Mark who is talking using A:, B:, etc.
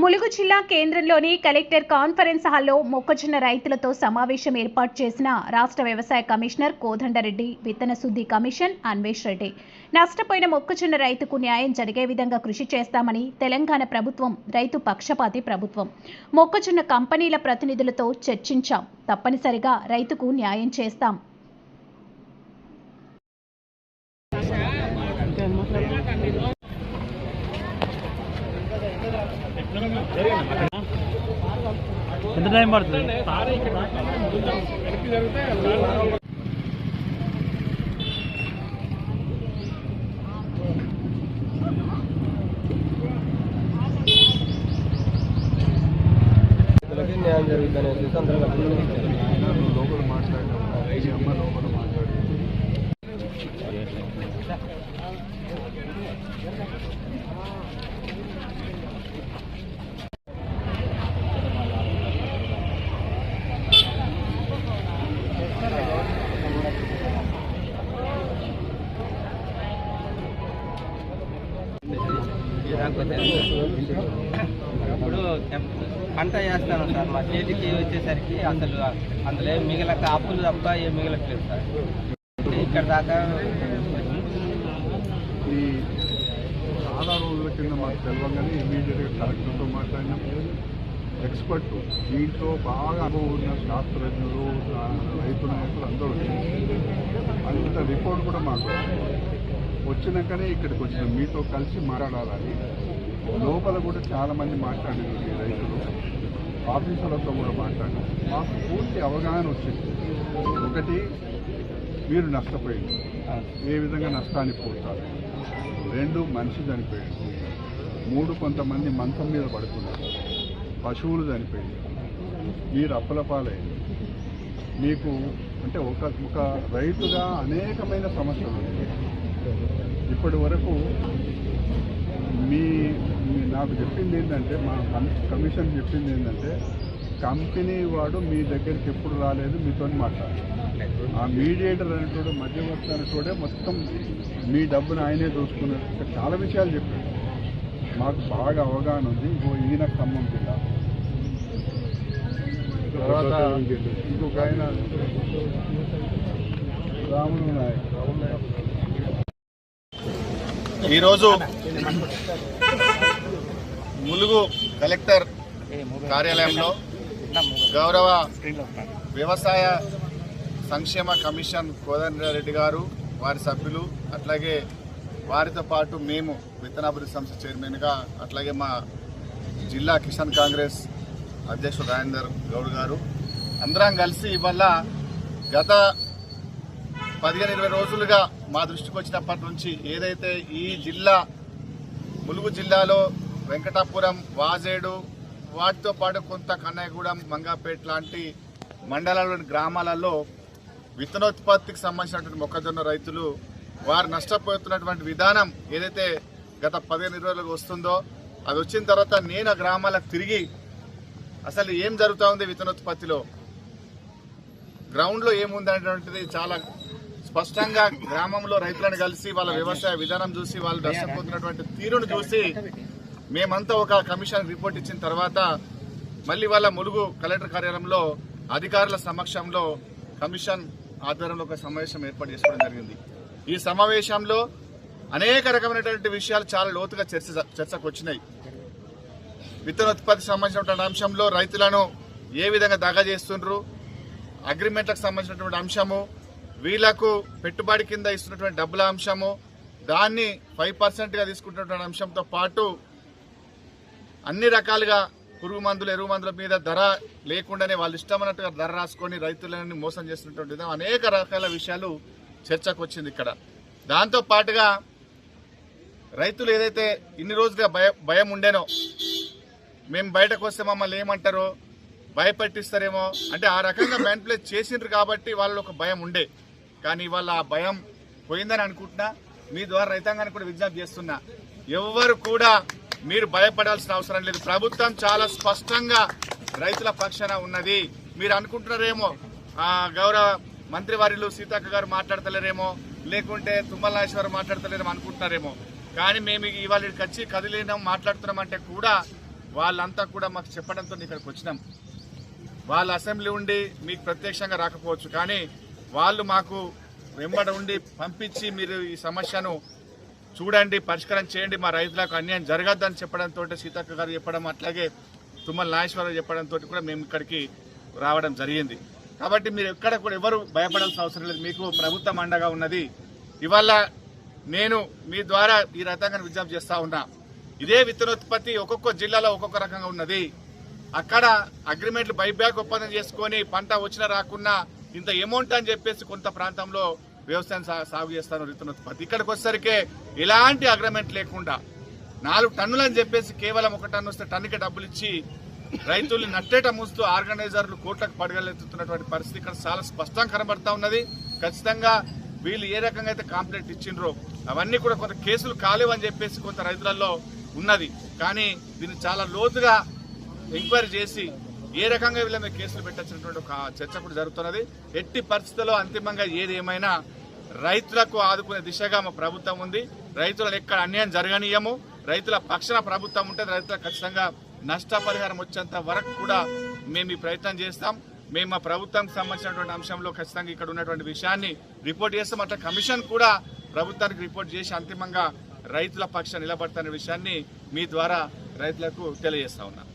A: ములుగు జిల్లా కేంద్రంలోని collector conference హాల్లో మొక్కజొన్న రైతులతో సమావేశం ఏర్పాటు చేసిన రాష్ట్ర వ్యవసాయ కమిషనర్ కోదండరెడ్డి విత్తన శుద్ధి కమిషన్ అన్వేష్ రెడ్డి. నష్టపోయిన మొక్కజొన్న రైతుకు న్యాయం జరిగే విధంగా కృషి చేస్తామని తెలంగాణ ప్రభుత్వం రైతు పక్షపాతి ప్రభుత్వం. మొక్కజొన్న కంపెనీల ప్రతినిధులతో చర్చించాం. తప్పనిసరిగా రైతుకు న్యాయం చేస్తాం.
B: ఎంత టైం పడుతుంది?
C: న్యాయం జరుగుతుంది అనేసి
D: లోపల మాట్లాడడం ఈ అమ్మ లోపల మాట్లాడి
C: ఇప్పుడు పంట చేస్తాను సార్. మా చేతికి వచ్చేసరికి అసలు అందులో మిగలక అప్పులు తప్ప ఏం మిగలట్లేదు సార్. ఇక్కడ దాకా
D: ఈ చాలా రోజుల కింద మాకు తెలియగానే ఇమీడియట్గా కలెక్టర్తో మాట్లాడినాం. ఎక్స్పర్ట్ దీంట్లో బాగా అనుభవం ఉన్న శాస్త్రజ్ఞులు రైతు నాయకులు అందరూ అంత రిపోర్ట్ కూడా మాకు వచ్చినాకనే ఇక్కడికి వచ్చినాం. మీతో కలిసి మాట్లాడాలని లోపల కూడా చాలా మంది మాట్లాడారు ఈ రైతులు. ఆఫీసులతో కూడా మాట్లాడారు. మాకు పూర్తి అవగాహన వచ్చింది. ఒకటి మీరు నష్టపోయింది. ఏ విధంగా నష్టాన్ని పోతారు? రెండు మనిషి చనిపోయింది మూడు కొంతమంది మంచం మీద పడుకున్నారు. పశువులు చనిపోయింది మీరు అప్పుల పాలైంది మీకు అంటే ఒక ఒక రైతుగా అనేకమైన సమస్యలు ఉన్నాయి. ఇప్పటి వరకు మీ మీ- నాకు చెప్పింది ఏంటంటే మా కమి- కమిషన్ చెప్పింది ఏంటంటే కంపెనీ వాడు మీ దగ్గరికి ఎప్పుడు రాలేదు మీతో మాట్లాడాలి ఆ మీడియేటర్ అనేటోడు మధ్యవర్తి అనేటోడే మొత్తం మీ డబ్బును ఆయనే దోచుకున్నాడు. చాలా విషయాలు చెప్పాడు. మాకు బాగా అవగాహన ఉంది. ఇంకో ఈయన ఖమ్మం జిల్లా. తర్వాత ఇంకొక ఆయన రాములు నాయక్.
E: ఈరోజు ములుగు కలెక్టర్ కార్యాలయంలో గౌరవ వ్యవసాయ సంక్షేమ కమిషన్ కోదండరెడ్డి గారు వారి సభ్యులు అట్లాగే వారితో పాటు మేము విత్తనాభివృద్ధి సంస్థ చైర్మన్గా అట్లాగే మా జిల్లా కిసాన్ కాంగ్రెస్ అధ్యక్షుడు రాజేందర్ గౌడ్ గారు. అందరం కలిసి ఇవాళ గత పదిహేను ఇరవై రోజులుగా మా దృష్టికి వచ్చినప్పటి నుంచి ఏదైతే ఈ జిల్లా ములుగు జిల్లాలో వెంకటాపురం వాజేడు వాటితో పాటు కొంత కన్నయ్యగూడెం మంగాపేట్ లాంటి మండలాల్లోని గ్రామాలలో విత్తనోత్పత్తికి సంబంధించినటువంటి మొక్కజొన్న రైతులు వారు నష్టపోతున్నటువంటి విధానం ఏదైతే గత పదిహేను రోజులకు వస్తుందో అది వచ్చిన తర్వాత నేను ఆ గ్రామాలకు తిరిగి అసలు ఏం జరుగుతూ ఉంది విత్తనోత్పత్తిలో? గ్రౌండ్లో ఏముంది అనేటువంటిది చాలా స్పష్టంగా గ్రామంలో రైతులను కలిసి వాళ్ళ వ్యవసాయ విధానం చూసి వాళ్ళు నష్టపోతున్నటువంటి తీరును చూసి మేమంతా ఒక కమిషన్ రిపోర్ట్ ఇచ్చిన తర్వాత మళ్ళీ వాళ్ళ ములుగు కలెక్టర్ కార్యాలయంలో అధికారుల సమక్షంలో కమిషన్ ఆధ్వర్యంలో ఒక సమావేశం ఏర్పాటు చేసుకోవడం జరిగింది. ఈ సమావేశంలో అనేక రకమైనటువంటి విషయాలు చాలా లోతుగా చర్చ చర్చకు వచ్చినాయి. విత్తనోత్పత్తికి సంబంధించినటువంటి అంశంలో రైతులను ఏ విధంగా దగా చేస్తుండ్రు అగ్రిమెంట్లకు సంబంధించినటువంటి అంశము వీళ్ళకు పెట్టుబడి కింద ఇస్తున్నటువంటి డబ్బుల అంశము దాన్ని ఫైవ్ పర్సెంట్గా తీసుకుంటున్నటువంటి అంశంతో పాటు అన్ని రకాలుగా పురుగు మందులు ఎరువు మందుల మీద ధర లేకుండానే వాళ్ళు ఇష్టమైనట్టుగా ధర రాసుకొని రైతులని మోసం చేస్తున్నటువంటి విధంగా అనేక రకాల విషయాలు చర్చకు వచ్చింది ఇక్కడ. దాంతో పాటుగా రైతులు ఏదైతే ఇన్ని రోజులుగా భయ భయం ఉండేనో మేము బయటకు వస్తే మమ్మల్ని ఏమంటారో భయపెట్టిస్తారేమో అంటే ఆ రకంగా మ్యాన్పులేట్ చేసిండ్రు కాబట్టి వాళ్ళు ఒక భయం ఉండే. కానీ ఇవాళ ఆ భయం పోయిందని అనుకుంటున్నా. మీ ద్వారా రైతాంగానికి కూడా విజ్ఞప్తి చేస్తున్నా. ఎవ్వరు కూడా మీరు భయపడాల్సిన అవసరం లేదు. ప్రభుత్వం చాలా స్పష్టంగా రైతుల పక్షాన ఉన్నది. మీరు అనుకుంటున్నారేమో గౌరవ మంత్రి వారిలు సీతక్క గారు మాట్లాడతలేరేమో లేకుంటే తుమ్మల నాగేశ్వర మాట్లాడతలేరేమో అనుకుంటున్నారేమో. కానీ మేము ఇవాళ ఇక్కడికి వచ్చి కదిలినాం మాట్లాడుతున్నామంటే కూడా వాళ్ళంతా కూడా మాకు చెప్పడంతో ఇక్కడికి వచ్చినాం. వాళ్ళ అసెంబ్లీ ఉండి మీకు ప్రత్యక్షంగా రాకపోవచ్చు. కానీ వాళ్ళు మాకు వెంబడ ఉండి పంపించి మీరు ఈ సమస్యను చూడండి పరిష్కారం చేయండి మా రైతులకు అన్యాయం జరగద్దని చెప్పడంతో సీతక్క గారు చెప్పడం అట్లాగే తుమ్మల నాగేశ్వరరావు చెప్పడంతో కూడా మేము ఇక్కడికి రావడం జరిగింది. కాబట్టి మీరు ఎక్కడ కూడా ఎవరు భయపడాల్సిన అవసరం లేదు. మీకు ప్రభుత్వం అండగా ఉన్నది. ఇవాళ నేను మీ ద్వారా ఈ రకంగా విజ్ఞప్తి చేస్తూ ఉన్నా. ఇదే విత్తనోత్పత్తి ఒక్కొక్క జిల్లాలో ఒక్కొక్క రకంగా ఉన్నది. అక్కడ అగ్రిమెంట్లు బైబ్యాక్ ఒప్పందం చేసుకొని పంట వచ్చినా రాకున్నా ఇంత అమౌంట్ అని చెప్పేసి కొంత ప్రాంతంలో వ్యవసాయం సాగు చేస్తాను విత్తనోత్పత్తి ఇక్కడికి వచ్చేసరికి ఎలాంటి అగ్రిమెంట్ లేకుండా నాలుగు టన్నులు అని చెప్పేసి కేవలం ఒక టన్ను వస్తే టన్నుకి డబ్బులు ఇచ్చి రైతుల్ని నట్టేట మూస్తూ ఆర్గనైజర్లు కోట్లకు పడగలెత్తుతున్నటువంటి పరిస్థితి ఇక్కడ చాలా స్పష్టంగా కనబడతా ఉన్నది. ఖచ్చితంగా వీళ్ళు ఏ రకంగా అయితే కాంప్లైంట్ ఇచ్చిండ్రో అవన్నీ కూడా కొంత కేసులు కాలేవని చెప్పేసి కొంత రైతులలో ఉన్నది. కానీ దీన్ని చాలా లోతుగా ఎంక్వైరీ చేసి ఏ రకంగా వీళ్ళ మీద కేసులు పెట్టచ్చినటువంటి ఒక చర్చ కూడా జరుగుతున్నది. ఎట్టి పరిస్థితుల్లో అంతిమంగా ఏది ఏమైనా రైతులకు ఆదుకునే దిశగా మా ప్రభుత్వం ఉంది. రైతులను ఎక్కడ అన్యాయం జరగనీయము. రైతుల పక్షన ప్రభుత్వం ఉంటే రైతులకు ఖచ్చితంగా నష్టపరిహారం వచ్చేంత వరకు కూడా మేము ఈ ప్రయత్నం చేస్తాం. మేము మా ప్రభుత్వానికి సంబంధించినటువంటి అంశంలో ఖచ్చితంగా ఇక్కడ ఉన్నటువంటి విషయాన్ని రిపోర్ట్ చేస్తాం. అట్లా కమిషన్ కూడా ప్రభుత్వానికి రిపోర్ట్ చేసి అంతిమంగా రైతుల పక్షం నిలబడతానే విషయాన్ని మీ ద్వారా రైతులకు తెలియజేస్తా ఉన్నాం.